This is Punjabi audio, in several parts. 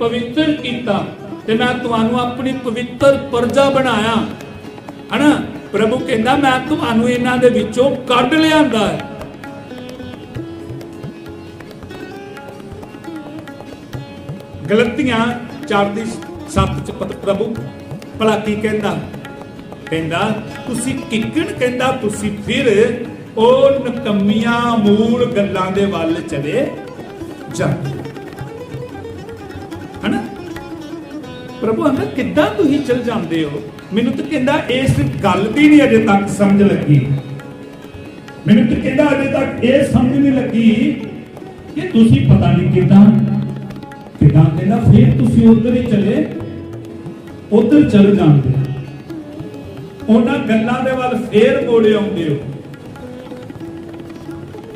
ਪਵਿੱਤਰ ਕੀਤਾ ਤੇ ਮੈਂ ਤੁਹਾਨੂੰ ਆਪਣੀ ਪਵਿੱਤਰ ਪਰਜਾ ਬਣਾਇਆ। ਹਨਾ? ਪ੍ਰਭੂ ਕਹਿੰਦਾ, ਮੈਂ ਤੁਹਾਨੂੰ ਇਹਨਾਂ ਦੇ ਵਿੱਚੋਂ ਕੱਢ ਲਿਆਂਦਾ ਹੈ। ਗਲਤੀਆਂ 4 ਦੀ 7 ਚ ਪ੍ਰਭੂ, ਭਲਾ ਕੀ ਕਹਿੰਦਾ? ਕਹਿੰਦਾ, ਤੁਸੀਂ ਕਿੱਕਣ ਕਹਿੰਦਾ, ਤੁਸੀਂ ਫਿਰ ਉਹ ਨਕਮੀਆਂ ਮੂਲ ਗੱਲਾਂ ਦੇ ਵੱਲ ਚਲੇ ਜਾਂਦੇ ਹਨਾ? ਪ੍ਰਭੂ ਅੰਦਰ ਕਿੱਦਾਂ ਤੁਸੀਂ ਚਲ ਜਾਂਦੇ ਹੋ? ਮੈਨੂੰ ਤਾਂ ਕਹਿੰਦਾ ਇਸ ਗੱਲ ਦੀ ਨਹੀਂ ਅਜੇ ਤੱਕ ਸਮਝ ਲੱਗੀ। ਮੈਨੂੰ ਤਾਂ ਕਹਿੰਦਾ ਅਜੇ ਤੱਕ ਇਹ ਸਮਝ ਨਹੀਂ ਲੱਗੀ ਕਿ ਤੁਸੀਂ ਪਤਾ ਨਹੀਂ ਕਿੱਦਾਂ ਕਿੱਦਾਂ ਕਹਿੰਦਾ, ਫੇਰ ਤੁਸੀਂ ਉਧਰ ਹੀ ਚਲੇ, ਉਧਰ ਚਲ ਜਾਂਦੇ ਹੋ। ਉਹਨਾਂ ਗੱਲਾਂ ਦੇ ਵੱਲ ਫੇਰ ਮੋੜੇ ਆਉਂਦੇ ਹੋ।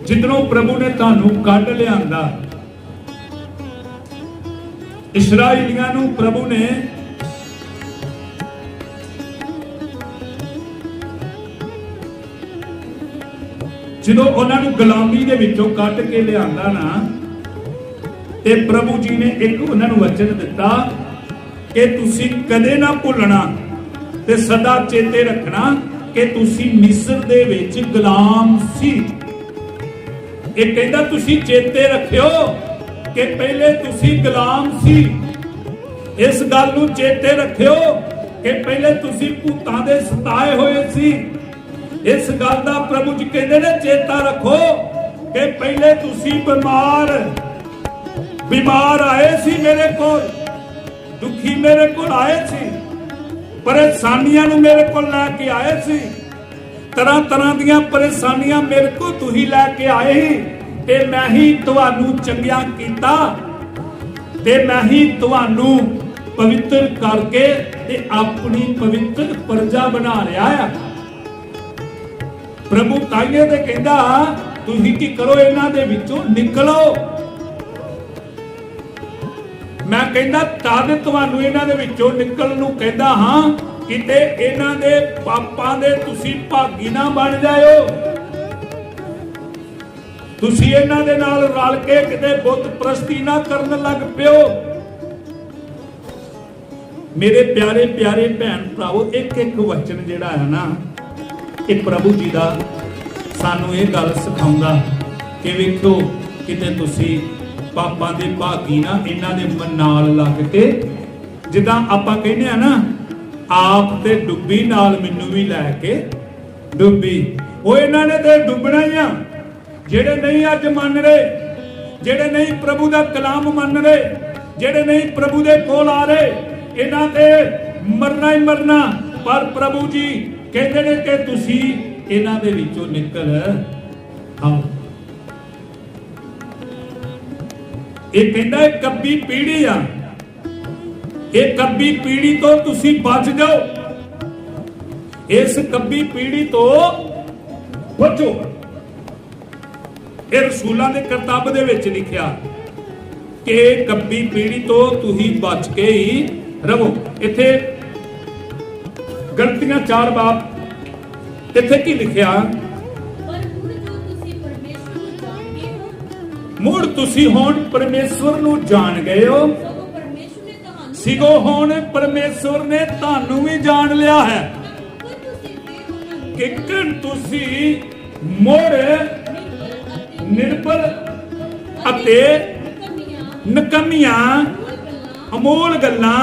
ਜਿੱਧਰੋਂ ਪ੍ਰਭੂ ਨੇ ਤੁਹਾਨੂੰ ਕੱਢ ਲਿਆਂਦਾ ਇਸ਼ਰਾਇਲੀਆਂ ਨੂੰ ਪ੍ਰਭੂ ਨੇ ਜਦੋਂ ਉਹਨਾਂ ਨੂੰ ਗੁਲਾਮੀ ਦੇ ਵਿੱਚੋਂ ਕੱਢ ਕੇ ਲਿਆਂਦਾ ਨਾ, ਤੇ ਪ੍ਰਭੂ ਜੀ ਨੇ ਇੱਕ ਉਹਨਾਂ ਨੂੰ ਵਚਨ ਦਿੱਤਾ ਕਿ ਤੁਸੀਂ ਕਦੇ ਨਾ ਭੁੱਲਣਾ ਤੇ ਸਦਾ ਚੇਤੇ ਰੱਖਣਾ ਕਿ ਤੁਸੀਂ ਮਿਸਰ ਦੇ ਵਿੱਚ ਗੁਲਾਮ ਸੀ। ਇਹ ਕਹਿੰਦਾ, ਤੁਸੀਂ ਚੇਤੇ ਰੱਖਿਓ ਕਿ ਪਹਿਲੇ ਤੁਸੀਂ ਗੁਲਾਮ ਸੀ। ਇਸ ਗੱਲ ਨੂੰ ਚੇਤੇ ਰੱਖਿਓ ਕਿ ਪਹਿਲੇ ਤੁਸੀਂ ਭੂਤਾਂ ਦੇ ਸਤਾਏ ਹੋਏ ਸੀ। ਇਸ ਗੱਲ ਦਾ ਪ੍ਰਭੂ ਜੀ ਕਹਿੰਦੇ ਨੇ, ਚੇਤਾ ਰੱਖੋ ਕਿ ਪਹਿਲੇ ਤੁਸੀਂ ਬਿਮਾਰ ਬਿਮਾਰ ਆਏ ਸੀ ਮੇਰੇ ਕੋਲ। ਦੁਖੀ ਮੇਰੇ ਕੋਲ ਆਏ ਸੀ। ਪਰੇਸ਼ਾਨੀਆਂ ਨੂੰ ਮੇਰੇ ਕੋਲ ਲੈ ਕੇ ਆਏ ਸੀ। ਤਰ੍ਹਾਂ ਤਰ੍ਹਾਂ ਦੀਆਂ ਪਰੇਸ਼ਾਨੀਆਂ ਮੇਰੇ ਕੋਲ ਤੁਸੀਂ ਲੈ ਕੇ ਆਏ ਸੀ। ਤੇ ਮੈਂ ਹੀ ਤੁਹਾਨੂੰ ਚੰਗਿਆ ਕੀਤਾ ਤੇ ਮੈਂ ਹੀ ਤੁਹਾਨੂੰ ਪਵਿੱਤਰ ਕਰਕੇ ਤੇ ਆਪਣੀ ਪਵਿੱਤਰ ਪਰਜਾ ਬਣਾ ਲਿਆ ਆ। ਪ੍ਰਭੂ ਤਾਈਏ ਤੇ ਕਹਿੰਦਾ, ਤੁਸੀਂ ਕੀ ਕਰੋ, ਇਹਨਾਂ ਦੇ ਵਿੱਚੋਂ ਨਿਕਲੋ। ਮੈਂ ਕਹਿੰਦਾ, ਤਦ ਤੁਹਾਨੂੰ ਇਹਨਾਂ ਦੇ ਵਿੱਚੋਂ ਨਿਕਲਣ ਨੂੰ ਕਹਿੰਦਾ ਹਾਂ, ਕਿਤੇ ਇਹਨਾਂ ਦੇ ਪਾਪਾਂ ਦੇ ਤੁਸੀਂ ਭਾਗੀ ਨਾ ਬਣ ਜਾਇਓ। ਤੁਸੀਂ ਇਹਨਾਂ ਦੇ ਨਾਲ ਰਲ ਕੇ ਕਿਤੇ ਬੁੱਤ ਪ੍ਰਸਤੀ ਨਾ ਕਰਨ ਲੱਗ ਪਿਓ। ਮੇਰੇ ਪਿਆਰੇ ਪਿਆਰੇ ਭੈਣ ਭਰਾਵੋ ਇੱਕ ਇੱਕ ਵਚਨ ਜਿਹੜਾ ਹੈ ਨਾ, ਇਹ ਪ੍ਰਭੂ ਜੀ ਦਾ ਸਾਨੂੰ ਇਹ ਗੱਲ ਸਿਖਾਉਂਦਾ, ਕਿ ਵੇਖੋ ਕਿਤੇ ਤੁਸੀਂ ਪਾਪਾਂ ਦੇ ਭਾਗੀ ਨਾ ਇਹਨਾਂ ਦੇ ਮਨ ਨਾਲ ਲੱਗ ਕੇ, ਜਿੱਦਾਂ ਆਪਾਂ ਕਹਿੰਦੇ ਆ ਨਾ, ਆਪ ਤੇ ਡੁੱਬੀ ਨਾਲ ਮੈਨੂੰ ਵੀ ਲੈ ਕੇ ਡੁੱਬੀ। ਉਹ ਇਹਨਾਂ ਨੇ ਤੇ ਡੁੱਬਣਾ ਹੀ ਆ। ਜਿਹੜੇ ਨਹੀਂ ਅੱਜ ਮੰਨ ਰਹੇ, ਜਿਹੜੇ ਨਹੀਂ ਪ੍ਰਭੂ ਦਾ ਕਲਾਮ ਮੰਨ ਰਹੇ, ਜਿਹੜੇ ਨਹੀਂ ਪ੍ਰਭੂ ਦੇ ਕੋਲ ਆ ਰਹੇ, ਇਹਨਾਂ ਤੇ ਮਰਨਾ ਹੀ ਮਰਨਾ। ਪਰ ਪ੍ਰਭੂ ਜੀ ਕਹਿੰਦੇ ਨੇ ਕਿ ਤੁਸੀਂ ਇਹਨਾਂ ਦੇ ਵਿੱਚੋਂ ਨਿਕਲ ਆਓ। ਇਹ ਕਹਿੰਦਾ ਇਹ ਕੱਬੀ ਪੀੜੀ ਆ। ਇਹ ਕੱਬੀ ਪੀੜੀ ਤੋਂ ਤੁਸੀਂ ਬਚ ਜਾਓ। ਇਸ ਕੱਬੀ ਪੀੜੀ ਤੋਂ ਬਚੋ। ਇਹ ਰਸੂਲਾਂ ਦੇ ਕਰਤੱਵ ਦੇ ਵਿੱਚ ਲਿਖਿਆ ਕਿ ਕੱਬੀ ਪੀੜੀ ਤੋਂ ਤੁਸੀਂ ਬਚ ਕੇ ਹੀ ਰਹੋ। ਇੱਥੇ ਗਲਤੀਆਂ ਚਾਰ ਬਾਪ। ਇੱਥੇ ਕੀ ਲਿਖਿਆ? ਮੁੜ ਤੁਸੀਂ ਹੁਣ ਪਰਮੇਸ਼ਵਰ ਨੂੰ ਜਾਣ ਗਏ ਹੋ। ਸਗੋਂ ਹੁਣ ਪਰਮੇਸ਼ਵਰ ਨੇ ਤੁਹਾਨੂੰ ਵੀ ਜਾਣ ਲਿਆ ਹੈ। ਕਿਕਣ ਤੁਸੀਂ ਮੋੜ ਨਿਰਭਰ ਅਤੇ ਕਮੀਆਂ ਨਕਮੀਆਂ ਗੱਲਾਂ ਅਮੋਲ ਗੱਲਾਂ।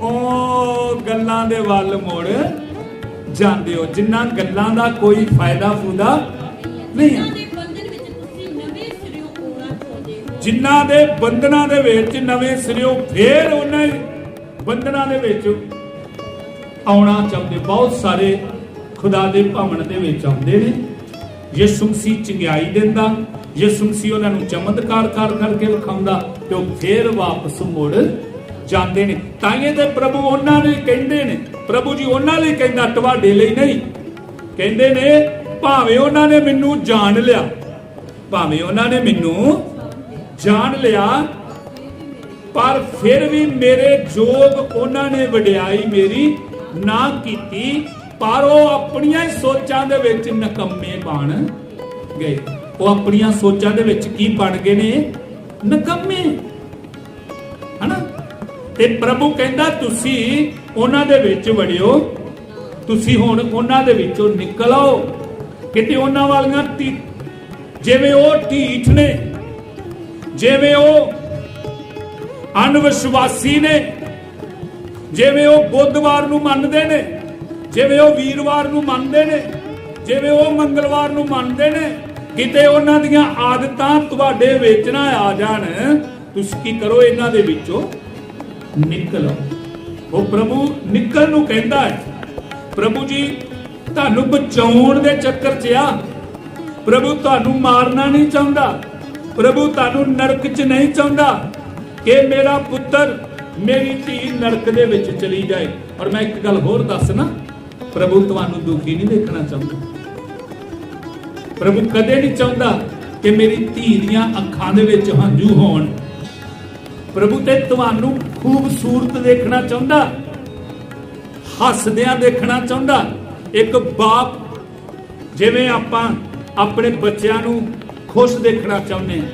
ਉਹ ਗੱਲਾਂ ਦੇ ਵੱਲ ਮੁੜ ਜਾਂਦੇ ਹੋ। ਜਿਨ੍ਹਾਂ ਗੱਲਾਂ ਦਾ ਕੋਈ ਫਾਇਦਾ ਫੂਦਾ ਨਹੀਂ ਹੈ ਜਿਨ੍ਹਾਂ ਦੇ ਬੰਧਨਾਂ ਦੇ ਵਿੱਚ ਨਵੇਂ ਸਿਰਿਓਂ, ਫੇਰ ਉਹਨਾਂ ਬੰਧਨਾਂ ਦੇ ਵਿੱਚ ਆਉਣਾ ਚਾਹੁੰਦੇ। ਬਹੁਤ ਸਾਰੇ ਖੁਦਾ ਦੇ ਭਵਨ ਦੇ ਵਿੱਚ ਆਉਂਦੇ ਨੇ। ਯਿਸੂ ਮਸੀਹ ਚੰਗਿਆਈ ਦਿੰਦਾ, ਯਿਸੂ ਮਸੀਹ ਉਹਨਾਂ ਨੂੰ ਚਮਤਕਾਰ ਕਰ ਕਰਕੇ ਵਿਖਾਉਂਦਾ ਤੇ ਉਹ ਫੇਰ ਵਾਪਸ ਮੁੜ ਜਾਂਦੇ ਨੇ। ਤਾਈਏ ਤੇ ਪ੍ਰਭੂ ਉਹਨਾਂ ਨੂੰ ਕਹਿੰਦੇ ਨੇ। ਪ੍ਰਭੂ ਜੀ ਉਹਨਾਂ ਲਈ ਕਹਿੰਦਾ, ਤੁਹਾਡੇ ਲਈ ਨਹੀਂ। ਕਹਿੰਦੇ ਨੇ, ਭਾਵੇਂ ਉਹਨਾਂ ਨੇ ਮੈਨੂੰ ਜਾਣ ਲਿਆ, ਭਾਵੇਂ ਉਹਨਾਂ ਨੇ ਮੈਨੂੰ ਜਾਣ ਲਿਆ, ਪਰ ਫਿਰ ਵੀ ਮੇਰੇ ਜੋਗ ਉਹਨਾਂ ਨੇ ਵਡਿਆਈ ਮੇਰੀ ਨਾ ਕੀਤੀ ਪਰ ਉਹ ਆਪਣੀਆਂ ਹੀ ਸੋਚਾਂ ਦੇ ਵਿੱਚ ਨਕੰਮੇ ਬਣ ਗਏ। ਉਹ ਆਪਣੀਆਂ ਸੋਚਾਂ ਦੇ ਵਿੱਚ ਕੀ ਬਣ ਗਏ ਨੇ? ਨਕੰਮੇ। ਹਨਾ? ਤੇ ਪ੍ਰਭੂ ਕਹਿੰਦਾ, ਤੁਸੀਂ ਉਹਨਾਂ ਦੇ ਵਿੱਚ ਵੜਿਓ। ਤੁਸੀਂ ਹੁਣ ਉਹਨਾਂ ਦੇ ਵਿੱਚੋਂ ਨਿਕਲ ਆਓ। ਕਿਤੇ ਉਹਨਾਂ ਵਾਲੀਆਂ ਜਿਵੇਂ ਉਹ ਢੀਠ ਨੇ, ਜਿਵੇਂ ਉਹ ਅਨਵਿਸ਼ਵਾਸੀ ਨੇ, ਜਿਵੇਂ ਉਹ ਬੁੱਧਵਾਰ ਨੂੰ ਮੰਨਦੇ ਨੇ ਜਿਵੇਂ ਉਹ ਵੀਰਵਾਰ ਨੂੰ ਮੰਨਦੇ ਨੇ, ਜਿਵੇਂ ਉਹ ਮੰਗਲਵਾਰ ਨੂੰ ਮੰਨਦੇ ਨੇ, ਕਿਤੇ ਉਹਨਾਂ ਦੀਆਂ ਆਦਤਾਂ ਤੁਹਾਡੇ ਵਿੱਚ ਨਾ ਆ ਜਾਣ, ਤੁਸੀਂ ਕੀ ਕਰੋ ਇਹਨਾਂ ਦੇ ਵਿੱਚੋਂ ਨਿਕਲੋ ਉਹ ਪ੍ਰਭੂ ਨਿਕਲ ਨੂੰ ਕਹਿੰਦਾ ਹੈ, ਪ੍ਰਭੂ ਜੀ, ਤੁਹਾਨੂੰ ਬਚਾਉਣ ਦੇ ਚੱਕਰ 'ਚ ਆ। ਪ੍ਰਭੂ ਤੁਹਾਨੂੰ ਮਾਰਨਾ ਨਹੀਂ ਚਾਹੁੰਦਾ। ਪ੍ਰਭੂ ਤੁਹਾਨੂੰ ਨਰਕ 'ਚ ਨਹੀਂ ਚਾਹੁੰਦਾ ਕਿ ਮੇਰਾ ਪੁੱਤਰ ਮੇਰੀ ਧੀ ਨਰਕ ਦੇ ਵਿੱਚ ਚਲੀ ਜਾਏ। ਔਰ ਮੈਂ ਇੱਕ ਗੱਲ ਹੋਰ ਦੱਸਣਾ ਪ੍ਰਭੂ ਤੁਹਾਨੂੰ ਦੁਖੀ ਨਹੀਂ ਦੇਖਣਾ ਚਾਹੁੰਦਾ। ਪ੍ਰਭੂ ਕਦੇ ਨਹੀਂ ਚਾਹੁੰਦਾ ਕਿ ਮੇਰੀ ਧੀ ਦੀਆਂ ਅੱਖਾਂ ਦੇ ਵਿੱਚ ਹੰਝੂ ਹੋਣ। ਪ੍ਰਭੂ ਤੇ ਤੁਹਾਨੂੰ ਖੂਬਸੂਰਤ ਦੇਖਣਾ ਚਾਹੁੰਦਾ। ਹੱਸਦਿਆਂ ਦੇਖਣਾ ਚਾਹੁੰਦਾ। ਇੱਕ ਬਾਪ, ਜਿਵੇਂ ਆਪਾਂ ਆਪਣੇ ਬੱਚਿਆਂ ਨੂੰ ਖੁਸ਼ ਦੇਖਣਾ ਚਾਹੁੰਦੇ ਹਾਂ।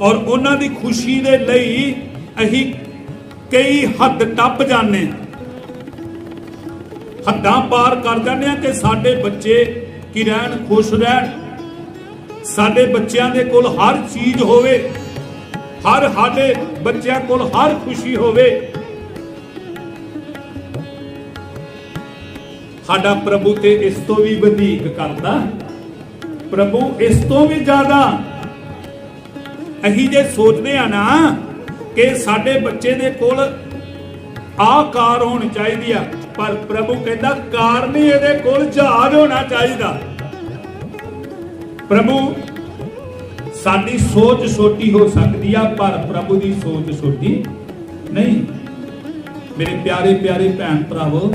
ਔਰ ਉਹਨਾਂ ਦੀ ਖੁਸ਼ੀ ਦੇ ਲਈ ਅਸੀਂ ਕਈ ਹੱਦ ਟੱਪ ਜਾਂਦੇ ਹਾਂ। ਹੱਦਾਂ ਪਾਰ ਕਰ ਜਾਂਦੇ ਆ ਕਿ ਸਾਡੇ ਬੱਚੇ ਕੀ ਰਹਿਣ, ਖੁਸ਼ ਰਹਿਣ। ਸਾਡੇ ਬੱਚਿਆਂ ਦੇ ਕੋਲ ਹਰ ਚੀਜ਼ ਹੋਵੇ, ਹਰ ਸਾਡੇ ਬੱਚਿਆਂ ਕੋਲ ਹਰ ਖੁਸ਼ੀ ਹੋਵੇ। ਸਾਡਾ ਪ੍ਰਭੂ ਤੇ ਇਸ ਤੋਂ ਵੀ ਵਧੇਕ ਕਰਦਾ, ਪ੍ਰਭੂ ਇਸ ਤੋਂ ਵੀ ਜ਼ਿਆਦਾ। ਅਸੀਂ ਜੇ ਸੋਚਦੇ ਆ ਨਾ ਕਿ ਸਾਡੇ ਬੱਚੇ ਦੇ ਕੋਲ ਆਹ ਕਾਰ ਹੋਣੀ ਚਾਹੀਦੀ ਆ, ਪਰ ਪ੍ਰਭੂ ਕਹਿੰਦਾ ਕਾਰ ਨਹੀਂ, ਇਹਦੇ ਕੋਲ ਜਹਾਜ਼ ਹੋਣਾ ਚਾਹੀਦਾ। ਪ੍ਰਭੂ, ਸਾਡੀ ਸੋਚ ਛੋਟੀ ਹੋ ਸਕਦੀ ਆ, ਪਰ ਪ੍ਰਭੂ ਦੀ ਸੋਚ ਛੋਟੀ ਨਹੀਂ। ਮੇਰੇ ਪਿਆਰੇ ਪਿਆਰੇ ਭੈਣ ਭਰਾਵੋ,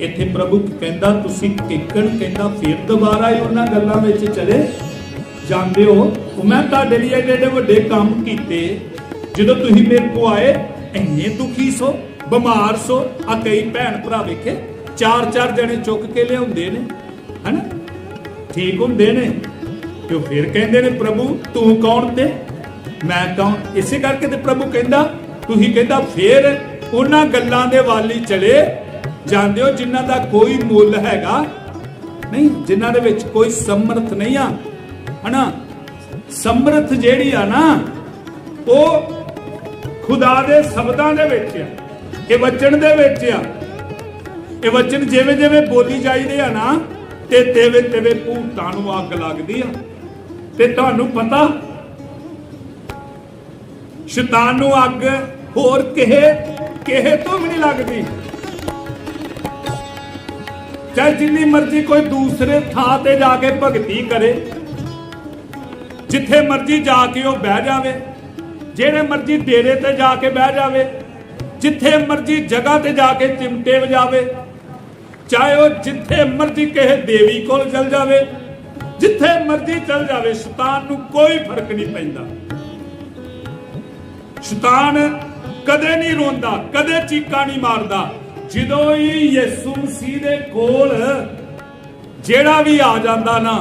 ਇੱਥੇ ਪ੍ਰਭੂ ਕਹਿੰਦਾ, ਤੁਸੀਂ ਕਿੱਕਣ ਕਹਿੰਦਾ, ਫਿਰ ਦੁਬਾਰਾ ਹੀ ਉਹਨਾਂ ਗੱਲਾਂ ਵਿੱਚ ਚਲੇ ਜਾਂਦੇ ਹੋ। ਮੈਂ ਤੁਹਾਡੇ ਲਈ ਐਡੇ ਐਡੇ ਵੱਡੇ ਕੰਮ ਕੀਤੇ। ਜਦੋਂ ਤੁਸੀਂ ਮੇਰੇ ਕੋ ਆਏ, ਇੰਨੇ ਦੁਖੀ ਸੋ। ਬਿਮਾਰ ਸੋ ਆ ਕਈ ਭੈਣ ਭਰਾ ਵੇਖੇ, ਚਾਰ ਚਾਰ ਜਣੇ ਚੁੱਕ ਕੇ ਲਿਆਉਂਦੇ ਨੇ, ਹਨਾ? ਠੀਕ ਹੁੰਦੇ ਨੇ। ਤੇ ਉਹ ਫਿਰ ਕਹਿੰਦੇ ਨੇ, ਪ੍ਰਭੂ, ਤੂੰ ਕੌਣ ਤੇ? ਮੈਂ ਕੌਣ? ਇਸੇ ਕਰਕੇ ਤੇ ਪ੍ਰਭੂ ਕਹਿੰਦਾ, ਤੁਸੀਂ ਕਹਿੰਦਾ, ਫਿਰ ਉਹਨਾਂ ਗੱਲਾਂ ਦੇ ਵਾਲੀ ਚਲੇ ਜਾਂਦੇ ਹੋ ਜਿਨ੍ਹਾਂ ਦਾ ਕੋਈ ਮੁੱਲ ਹੈਗਾ ਨਹੀਂ, ਜਿਨ੍ਹਾਂ ਦੇ ਵਿੱਚ ਕੋਈ ਸਮਰਥ ਨਹੀਂ ਆ। ਹਨਾ? ਸਮਰਥ ਜਿਹੜੀ ਆ ਨਾ, ਉਹ ਖੁਦਾ ਦੇ ਸ਼ਬਦਾਂ ਦੇ ਵਿੱਚ ਆ। ਇਹ ਵਚਨ ਦੇ ਵਿੱਚ ਆ। ਇਹ ਵਚਨ ਜਿਵੇਂ ਜਿਵੇਂ ਬੋਲੀ ਜਾਈਦੇ ਆ ਨਾ, ਤੇ ਤੇਵੇ ਤੇਵੇ ਭੂਤਾਂ ਨੂੰ ਅੱਗ ਲੱਗਦੀ ਆ। ਤੇ ਤੁਹਾਨੂੰ ਪਤਾ, ਸ਼ੈਤਾਨ ਨੂੰ ਅੱਗ ਹੋਰ ਕਿਹੇ ਕਿਹੇ ਤੋਂ ਵੀ ਨਹੀਂ ਲੱਗਦੀ। ਚਾਹੇ ਜਿੰਨੀ ਮਰਜ਼ੀ ਕੋਈ ਦੂਸਰੇ ਥਾਂ ਤੇ ਜਾ ਕੇ ਭਗਤੀ ਕਰੇ, ਜਿੱਥੇ ਮਰਜ਼ੀ ਜਾ ਕੇ ਉਹ ਬਹਿ ਜਾਵੇ, ਜਿਹੜੇ ਮਰਜ਼ੀ ਡੇਰੇ ਤੇ ਜਾ ਕੇ ਬਹਿ ਜਾਵੇ ਜਿੱਥੇ ਮਰਜ਼ੀ ਜਗ੍ਹਾ ਤੇ ਜਾ ਕੇ ਚਿਮਟੇ ਵਜਾਵੇ, ਚਾਹੇ ਉਹ ਜਿੱਥੇ ਮਰਜ਼ੀ ਕਿਸੇ ਦੇਵੀ ਕੋਲ ਚਲ ਜਾਵੇ, ਜਿੱਥੇ ਮਰਜ਼ੀ ਚਲ ਜਾਵੇ, ਸ਼ੈਤਾਨ ਨੂੰ ਕੋਈ ਫ਼ਰਕ ਨਹੀਂ ਪੈਂਦਾ। ਸ਼ੈਤਾਨ ਕਦੇ ਨਹੀਂ ਰੋਂਦਾ, ਕਦੇ ਚੀਕਾਂ ਨਹੀਂ ਮਾਰਦਾ। ਜਦੋਂ ਹੀ ਯਿਸੂ ਮਸੀਹ ਦੇ ਕੋਲ ਜਿਹੜਾ ਵੀ ਆ ਜਾਂਦਾ ਨਾ,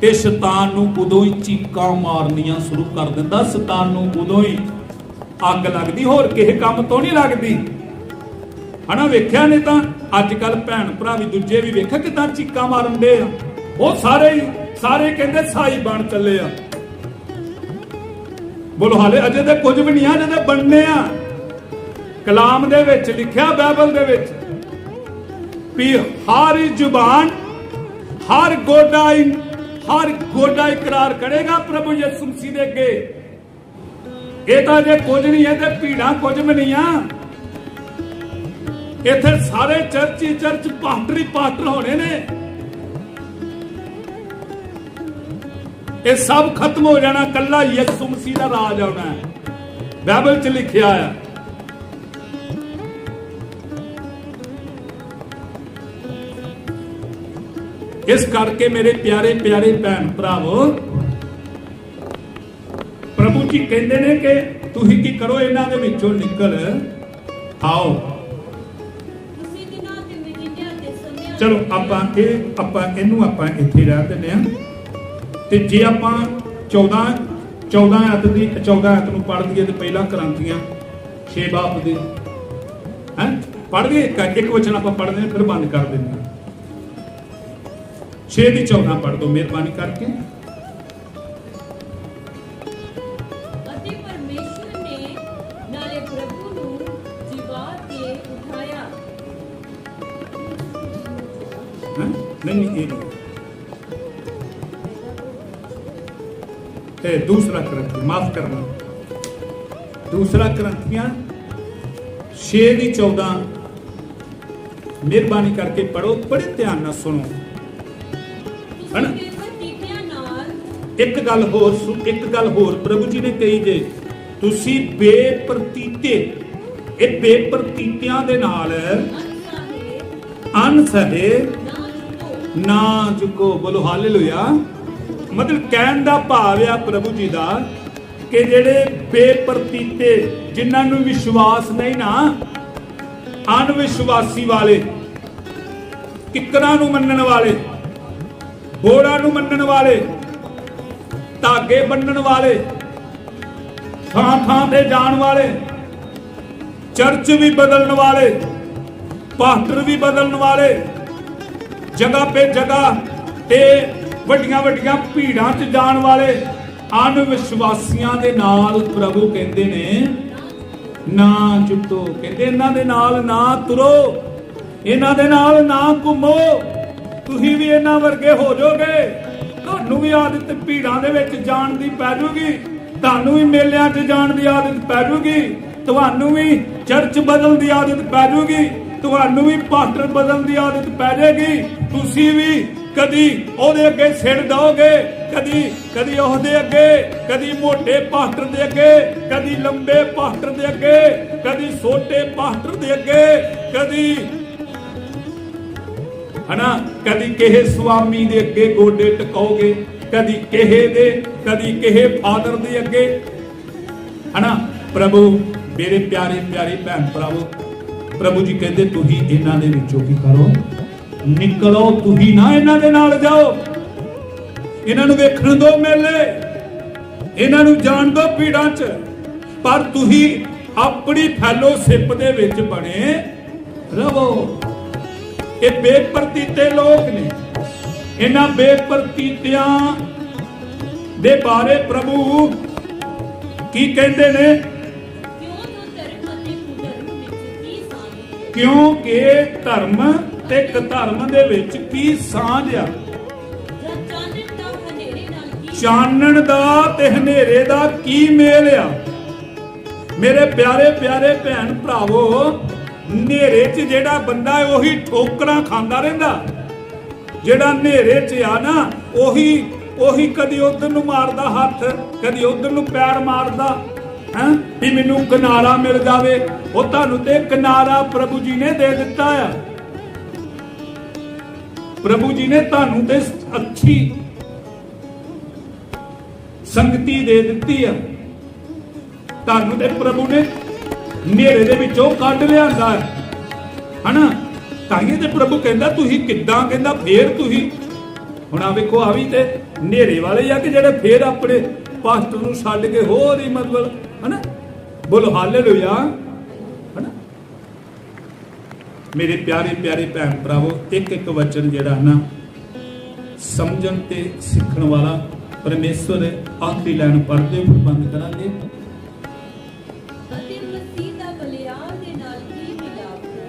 ਤੇ ਸ਼ੈਤਾਨ ਨੂੰ ਉਦੋਂ ਹੀ ਚੀਕਾਂ ਮਾਰਨੀਆਂ ਸ਼ੁਰੂ ਕਰ ਦਿੰਦਾ, ਸ਼ੈਤਾਨ ਨੂੰ ਉਦੋਂ ਹੀ ਅੱਗ ਲੱਗਦੀ, ਹੋਰ ਕਿਸੇ ਕੰਮ ਤੋਂ ਨਹੀਂ ਲੱਗਦੀ। ਹਨਾ, ਵੇਖਿਆ ਨੇ ਤਾਂ ਅੱਜ ਕੱਲ ਭੈਣ ਭਰਾ ਵੀ ਦੂਜੇ ਵੀ ਵੇਖਿਆ ਕਿਦਾਂ ਚੀਕਾਂ ਮਾਰਨ ਦੇ ਆ। ਉਹ ਸਾਰੇ ਹੀ, ਸਾਰੇ ਕਹਿੰਦੇ ਸਾਈ ਬਣ ਚੱਲੇ ਆ। ਬੋਲੋ, ਹਾਲੇ ਅਜੇ ਤੇ ਕੁਝ ਵੀ ਨਹੀਂ ਆ, ਅਜੇ ਬਣਨੇ ਆ। ਕਲਾਮ ਦੇ ਵਿੱਚ ਲਿਖਿਆ, ਬਾਈਬਲ ਦੇ ਵਿੱਚ। ਵੀ ਹਰ ਜ਼ੁਬਾਨ, ਹਰ ਗੋਡਾ ਇ- ਹਰ ਗੋਡਾ ਇਕਰਾਰ ਕਰੇਗਾ ਪ੍ਰਭੂ ਯਿਸੂ ਮਸੀਹ ਦੇ ਅੱਗੇ। ਇਹ ਤਾਂ ਜੇ ਕੁਝ ਨਹੀਂ ਹੈ ਤੇ ਭੀੜਾਂ ਕੁਝ ਵੀ ਨਹੀਂ ਆ। ਇੱਥੇ ਸਾਰੇ ਚਰਚ ਹੀ ਚਰਚ ਪਾਸਟਰ ਹੀ ਹੋਣੇ ਨੇ। ਇਹ ਸਭ ਖਤਮ ਹੋ ਜਾਣਾ, ਕੱਲਾ ਯਿਸੂ ਮਸੀਹ ਦਾ ਰਾਜ ਆਉਣਾ ਹੈ। ਬਾਈਬਲ 'ਚ ਲਿਖਿਆ ਆ ਇਸ ਕਰਕੇ ਮੇਰੇ ਪਿਆਰੇ ਪਿਆਰੇ ਭੈਣ ਭਰਾਵੋ ਪ੍ਰਭੂ ਜੀ ਕਹਿੰਦੇ ਨੇ ਕਿ ਤੁਸੀਂ ਕੀ ਕਰੋ ਇਹਨਾਂ ਦੇ ਵਿੱਚੋਂ ਨਿਕਲ। ਆਓ। ਚਲੋ ਆਪਾਂ ਇਹ ਆਪਾਂ ਇਹਨੂੰ ਆਪਾਂ ਇੱਥੇ ਰਹਿ ਦਿੰਦੇ ਆ ਤੇ ਜੇ ਆਪਾਂ 14 14 ਆਇਤ ਦੀ 14 ਆਇਤ ਨੂੰ ਪੜ੍ਹ ਦਈਏ ਤੇ ਪਹਿਲਾਂ ਕ੍ਰਾਂਤੀਆਂ ਛੇ ਬਾਪ ਦੇ। ਹੈ? ਪੜ੍ਹ ਗਏ ਇੱਕ ਇੱਕ ਵਚਨ ਆਪਾਂ ਪੜ੍ਹਦੇ ਹਾਂ ਫਿਰ ਬੰਦ ਕਰ ਦਿੰਦੇ ਹਾਂ। 6 ਦੀ 14 ਪੜ੍ਹ ਦਿਓ ਮਿਹਰਬਾਨੀ ਕਰਕੇ। ਇਹ ਦੂਸਰਾ ਗ੍ਰੰਥੀ ਮਾਫ ਕਰਨਾ। ਦੂਸਰਾ ਗ੍ਰੰਥੀਆਂ 6 ਦੀ 14 ਮਿਹਰਬਾਨੀ ਕਰਕੇ ਪੜੋ ਬੜੇ ਧਿਆਨ ਨਾਲ ਸੁਣੋ। ਹਨਾ? ਇੱਕ ਗੱਲ ਹੋਰ ਇੱਕ ਗੱਲ ਹੋਰ ਪ੍ਰਭੂ ਜੀ ਨੇ ਕਹੀ ਜੇ ਤੁਸੀਂ ਬੇਪਰਤੀਤੇ ਇਹ ਬੇਪਰਤੀਤਿਆਂ ਦੇ ਨਾਲ ਅਨਸਹੇ ਨਾ ਝੁਕੋ ਬੋਲੋ ਹਾਲੇਲੂਇਆ। ਮਤਲਬ ਕਹਿਣ ਦਾ ਭਾਵ ਆ ਪ੍ਰਭੂ ਜੀ ਦਾ ਕਿ ਜਿਹੜੇ ਬੇਪਰਤੀਤੇ, ਜਿਨ੍ਹਾਂ ਨੂੰ ਵਿਸ਼ਵਾਸ ਨਹੀਂ ਨਾ ਅਨਵਿਸ਼ਵਾਸੀ ਵਾਲੇ, ਕਿੱਕਰਾਂ ਨੂੰ ਮੰਨਣ ਵਾਲੇ ਬੋੜਾਂ ਨੂੰ ਮੰਨਣ ਵਾਲੇ, ਧਾਗੇ ਬੰਨਣ ਵਾਲੇ, ਥਾਂ ਥਾਂ ਤੇ ਜਾਣ ਵਾਲੇ, ਚਰਚ ਵੀ ਬਦਲਣ ਵਾਲੇ, ਪਾਸਟਰ ਵੀ ਬਦਲਣ ਵਾਲੇ, ਜਗ੍ਹਾ 'ਤੇ ਜਗ੍ਹਾ ਤੇ ਵੱਡੀਆਂ ਵੱਡੀਆਂ ਭੀੜਾਂ 'ਚ ਜਾਣ ਵਾਲੇ ਅਨਵਿਸ਼ਵਾਸੀਆਂ ਦੇ ਨਾਲ ਪ੍ਰਭੂ ਕਹਿੰਦੇ ਨੇ, ਨਾ ਜੁਟੋ। ਕਹਿੰਦੇ ਇਹਨਾਂ ਦੇ ਨਾਲ ਨਾ ਤੁਰੋ। ਇਹਨਾਂ ਦੇ ਨਾਲ ਨਾ ਘੁੰਮੋ। ਤੁਸੀਂ ਵੀ ਇਹਨਾਂ ਵਰਗੇ ਹੋ ਜਾਓਗੇ। ਤੁਹਾਨੂੰ ਵੀ ਆਦਤ ਭੀੜਾਂ ਦੇ ਵਿੱਚ ਜਾਣ ਦੀ ਪੈ ਜਾਊਗੀ ਤੁਹਾਨੂੰ ਵੀ ਮੇਲਿਆਂ 'ਚ ਜਾਣ ਦੀ ਆਦਤ ਪੈ ਜਾਊਗੀ ਤੁਹਾਨੂੰ ਵੀ ਚਰਚ ਬਦਲਣ ਦੀ ਆਦਤ ਪੈ ਜਾਊਗੀ ਤੁਹਾਨੂੰ ਵੀ ਪਾਸਟਰ ਬਦਲਣ ਦੀ ਆਦਤ ਪੈ ਜਾਏਗੀ। ਤੁਸੀਂ ਵੀ ਕਦੀ ਉਹਦੇ ਅੱਗੇ ਸਿਰ ਦੋਗੇ ਕਦੀ ਕਦੀ ਉਹਦੇ ਅੱਗੇ, ਕਦੀ ਮੋਟੇ ਪਾਸਟਰ ਦੇ ਅੱਗੇ, ਕਦੀ ਲੰਬੇ ਪਾਸਟਰ ਦੇ ਅੱਗੇ, ਕਦੀ ਛੋਟੇ ਪਾਸਟਰ ਦੇ ਅੱਗੇ, ਕਦੀ ਹਨਾ, ਕਦੀ ਕਿਹੇ ਸੁਆਮੀ ਦੇ ਅੱਗੇ ਗੋਡੇ ਟਿਕਾਓਗੇ, ਕਦੀ ਕਿਹੇ ਦੇ, ਕਦੀ ਕਿਹੇ ਫਾਦਰ ਦੇ ਅੱਗੇ। ਹਨਾ, ਪ੍ਰਭੂ, ਮੇਰੇ ਪਿਆਰੇ ਪਿਆਰੇ ਭੈਣ ਭਰਾਵੋ ਪ੍ਰਭੂ ਜੀ ਕਹਿੰਦੇ ਤੁਸੀਂ ਇਹਨਾਂ ਦੇ ਵਿੱਚੋਂ ਕੀ ਕਰੋ? ਨਿਕਲੋ, ਤੁਸੀਂ ਨਾ ਇਹਨਾਂ ਦੇ ਨਾਲ ਜਾਓ। ਇਹਨਾਂ ਨੂੰ ਵੇਖਣ ਦੋ ਮੇਲੇ। ਇਹਨਾਂ ਨੂੰ ਜਾਣ ਦੋ ਪੀੜਾਂ 'ਚ। ਪਰ ਤੁਸੀਂ ਆਪਣੀ ਫੈਲੋਸ਼ਿਪ ਦੇ ਵਿੱਚ ਬਣੇ ਰਵੋ ਇਹ ਬੇਪਰਤੀਤੇ ਲੋਕ ਨੇ। ਇਹਨਾਂ ਬੇਪਰਤੀਤਿਆਂ ਦੇ ਬਾਰੇ ਪ੍ਰਭੂ ਕੀ ਕਹਿੰਦੇ ਨੇ? ਕਿਉਂਕਿ ਧਰਮ ਤੇ ਕਧਰਮ ਦੇ ਵਿੱਚ ਕੀ ਸਾਂਝ ਆ? ਚਾਨਣ ਦਾ ਹਨੇਰੇ ਦਾ ਤੇ ਹਨੇਰੇ ਦਾ ਕੀ ਮੇਲ ਆ? ਮੇਰੇ ਪਿਆਰੇ ਪਿਆਰੇ ਭੈਣ ਭਰਾਵੋ, ਹਨੇਰੇ 'ਚ ਜਿਹੜਾ ਬੰਦਾ ਉਹੀ ਠੋਕਰਾਂ ਖਾਂਦਾ ਰਹਿੰਦਾ। ਜਿਹੜਾ ਹਨੇਰੇ 'ਚ ਆ ਨਾ, ਉਹੀ ਉਹੀ ਕਦੀ ਉਧਰ ਨੂੰ ਮਾਰਦਾ ਹੱਥ, ਕਦੀ ਉਧਰ ਨੂੰ ਪੈਰ ਮਾਰਦਾ। ਹੈ ਵੀ ਮੈਨੂੰ ਕਿਨਾਰਾ ਮਿਲ ਜਾਵੇ, ਉਹ ਤੁਹਾਨੂੰ ਤੇ ਕਿਨਾਰਾ ਪ੍ਰਭੂ ਜੀ ਨੇ ਦੇ ਦਿੱਤਾ ਆ ਪ੍ਰਭੂ ਜੀ ਨੇ ਤੁਹਾਨੂੰ ਤੇ ਅੱਛੀ ਸੰਗਤੀ ਦੇ ਦਿੱਤੀ ਆ ਤੁਹਾਨੂੰ ਤੇ ਪ੍ਰਭੂ ਨੇ ਹਨੇਰੇ ਦੇ ਵਿੱਚੋਂ ਕੱਢ ਲਿਆਂਦਾ ਹੈ। ਹਨਾ? ਤਾਂ ਹੀ ਤੇ ਪ੍ਰਭੂ ਕਹਿੰਦਾ, ਤੁਸੀਂ ਕਿੱਦਾਂ? ਕਹਿੰਦਾ, ਫੇਰ ਤੁਸੀਂ। ਹੁਣ ਆ ਵੇਖੋ ਆ ਵੀ ਤੇ ਹਨੇਰੇ ਵਾਲੇ ਆ ਕਿ ਜਿਹੜੇ ਫੇਰ ਆਪਣੇ ਪਾਸਟਰ ਨੂੰ ਛੱਡ ਕੇ ਹੋਰ ਹੀ ਮਤਲਬ ਹਨਾ? ਬੋਲੋ ਹਾਲੇਲੂਇਆ। ਹਨਾ? ਮੇਰੇ ਪਿਆਰੇ ਪਿਆਰੇ ਭੈਣ ਭਰਾਵੋ ਇੱਕ ਇੱਕ ਵਚਨ ਜਿਹੜਾ ਨਾ ਸਮਝਣ ਤੇ ਸਿੱਖਣ ਵਾਲਾ ਪਰਮੇਸ਼ਵਰ। ਆਖਰੀ ਲਾਈਨ ਪੜ੍ਹਦੇ ਫਿਰ ਬੰਦ ਕਰਾਂਗੇ।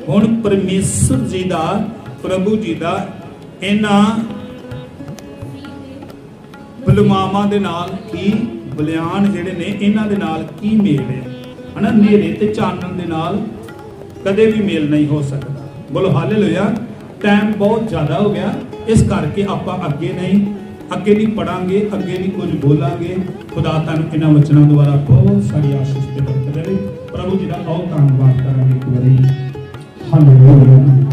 ਹੁਣ ਪਰਮੇਸ਼ਰ ਜੀ ਦਾ ਪ੍ਰਭੂ ਜੀ ਦਾ ਇਹਨਾਂ ਬਲਮਾਵਾਂ ਦੇ ਨਾਲ ਕੀ ਬਲਿਆਨ ਜਿਹੜੇ ਨੇ, ਇਹਨਾਂ ਦੇ ਨਾਲ ਕੀ ਮੇਲ ਹੈ? ਹਨਾ, ਹਨੇਰੇ ਤੇ ਚਾਨਣ ਦੇ ਨਾਲ ਕਦੇ ਵੀ ਮੇਲ ਨਹੀਂ ਹੋ ਸਕਦਾ। ਬੋਲੋ, ਹਾਲੇਲੂਇਆ। ਟਾਈਮ ਬਹੁਤ ਜ਼ਿਆਦਾ ਹੋ ਗਿਆ। ਇਸ ਕਰਕੇ ਆਪਾਂ ਅੱਗੇ ਨਹੀਂ ਅੱਗੇ ਨਹੀਂ ਪੜਾਂਗੇ, ਅੱਗੇ ਨਹੀਂ ਕੁਝ ਬੋਲਾਂਗੇ। ਖੁਦਾ ਤੁਹਾਨੂੰ ਇਹਨਾਂ ਵਚਨਾਂ ਦੁਆਰਾ ਬਹੁਤ ਸਾਰੀ ਆਸ਼ੀਸ਼ ਤੇ ਬਰਕਤ ਦੇਵੇ। ਪ੍ਰਭੂ ਜੀ ਦਾ ਬਹੁਤ ਧੰਨਵਾਦ ਕਰਾਂਗੇ ਇੱਕ ਵਾਰੀ। ਹਾਲੇਲੂਇਆ।